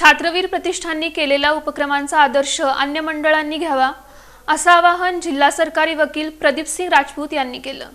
छात्रवीर प्रतिष्ठाननी केलेल्या उपक्रमांचा आदर्श अन्य मंडळांनी घ्यावा असं आवाहन जिल्हा सरकारी वकील प्रदीपसिंग राजपूत यांनी केलं.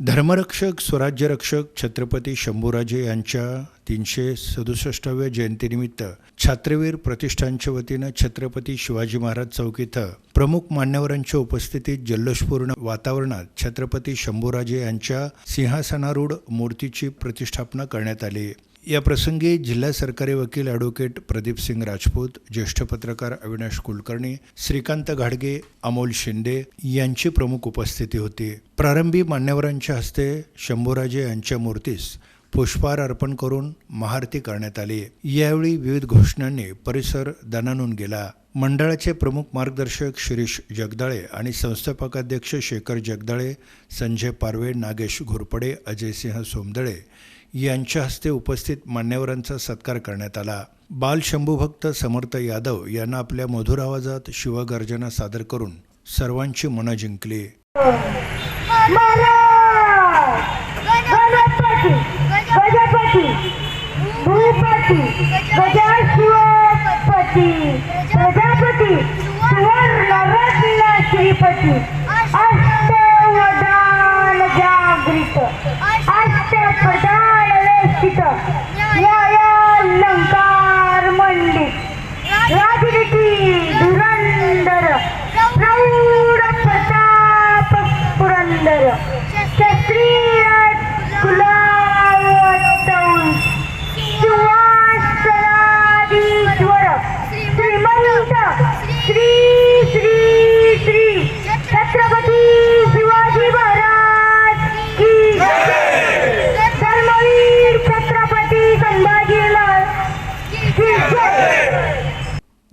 धर्मरक्षक स्वराज्यरक्षक छत्रपती शंभूराजे यांच्या तीनशे सदुसष्टाव्या जयंतीनिमित्त छात्रवीर प्रतिष्ठानच्या वतीनं छत्रपती शिवाजी महाराज चौक इथं प्रमुख मान्यवरांच्या उपस्थितीत जल्लोषपूर्ण वातावरणात छत्रपती शंभूराजे यांच्या सिंहासनारूढ मूर्तीची प्रतिष्ठापना करण्यात आली. या प्रसंगी जिल्हा सरकारी वकील ॲडव्होकेट प्रदीप सिंग राजपूत ज्येष्ठ पत्रकार अविनाश कुलकर्णी श्रीकांत घाडगे अमोल शिंदे यांची प्रमुख उपस्थिती होती. प्रारंभी मान्यवरांच्या हस्ते शंभूराजे यांच्या मूर्तीस पुष्पहार अर्पण करून महाआरती करण्यात आली. यावेळी विविध घोषणांनी परिसर दणानून गेला. मंडळाचे प्रमुख मार्गदर्शक शिरीष जगदाळे आणि संस्थापकाध्यक्ष शेखर जगदाळे संजय पारवे नागेश घोरपडे अजयसिंह सोमदळे यांच्या हस्ते उपस्थित मान्यवरांचा सत्कार करण्यात आला. बाल शंभूभक्त समर्थ यादव यांना आपल्या मधुर आवाजात शिवगर्जना सादर करून सर्वांची मनं जिंकली. श्रीपती. Cecilia, Cecilia.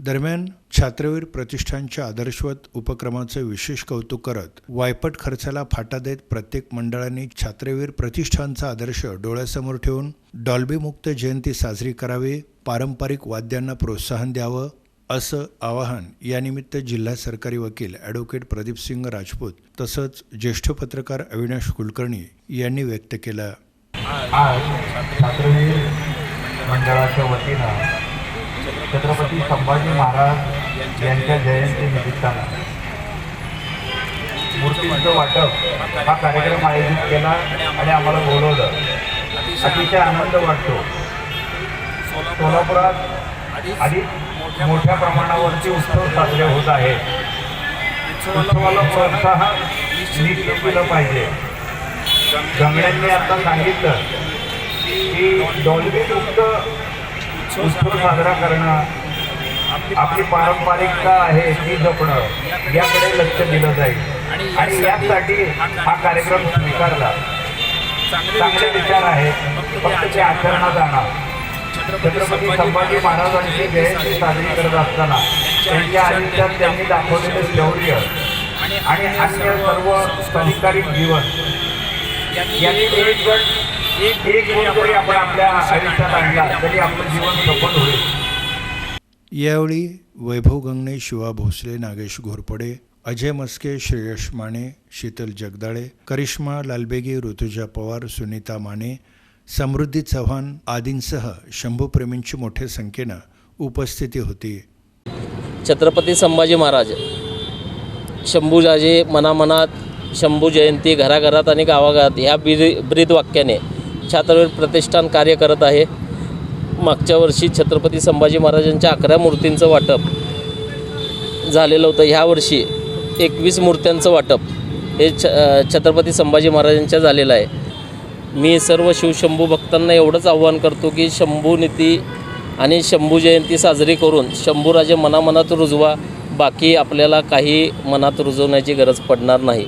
दरम्यान छात्रवीर प्रतिष्ठानच्या आदर्शवत उपक्रमाचं विशेष कौतुक करत वायपट खर्चाला फाटा देत प्रत्येक मंडळाने छात्रवीर प्रतिष्ठानचा आदर्श डोळ्यासमोर ठेवून डॉल्बी मुक्त जयंती साजरी करावी पारंपरिक वाद्यांना प्रोत्साहन द्यावं असं आवाहन यानिमित्त जिल्हा सरकारी वकील ॲडव्होकेट प्रदीपसिंग राजपूत तसंच ज्येष्ठ पत्रकार अविनाश कुलकर्णी यांनी व्यक्त केलं. आज छात्रवीर मंडळाच्या वतीनं छत्रपती संभाजी महाराज यांच्या जयंती निमित्तानं. मूर्तींचं वाटप हा कार्यक्रम आयोजित केला आणि आम्हाला बोलवलं. अतिशय आनंद वाटतो. सोलापुरात अधिक मोठ्या प्रमाणावरती उत्सव साजरे होत आहेत. उत्सवाला प्रोत्साहन निश्चित केलं पाहिजे. गंगड्यांनी आता सांगितलं की डॉल्बीयुक्त उत्सव साजरा करणं आपली पारंपरिकता आहे ती जपणं याकडे लक्ष दिलं जाईल. आणि यासाठी हा कार्यक्रम स्वीकारला. चांगले विचार आहेत. फक्त ते आचरणात आणा. छत्रपती संभाजी महाराजांची जयंती साजरी करत असताना त्यांच्या आयुष्यात त्यांनी दाखवलेले शौर्य आणि अन्य सर्व संस्कारिक जीवन. यांनी एक जण यावेळी वैभव गंगणे शिवा भोसले नागेश घोरपडे अजय मस्के श्रेयश माने शीतल जगदाळे करिश्मा लालबेगी ऋतुजा पवार सुनीता माने समृद्धी चव्हाण आदींसह शंभूप्रेमींची मोठ्या संख्येनं उपस्थिती होती. छत्रपती संभाजी महाराज शंभूजाजे मनामनात शंभू जयंती घराघरात आणि गावागावात ह्या ब्री ब्रीद वाक्याने छात्रवीर प्रतिष्ठान कार्य करत आहे. मागच्या वर्षी छत्रपती संभाजी महाराजांच्या अकरा मूर्तींचं वाटप झालेलं होतं. ह्या वर्षी एकवीस मूर्त्यांचं वाटप हे छ छत्रपती संभाजी महाराजांच्या झालेलं आहे. मी सर्व शिवशंभू भक्तांना एवढंच आव्हान करतो की शंभू नीती आणि शंभू जयंती साजरी करून शंभूराजे मनामनात रुजवा. बाकी आपल्याला काही मनात रुजवण्याची गरज पडणार नाही.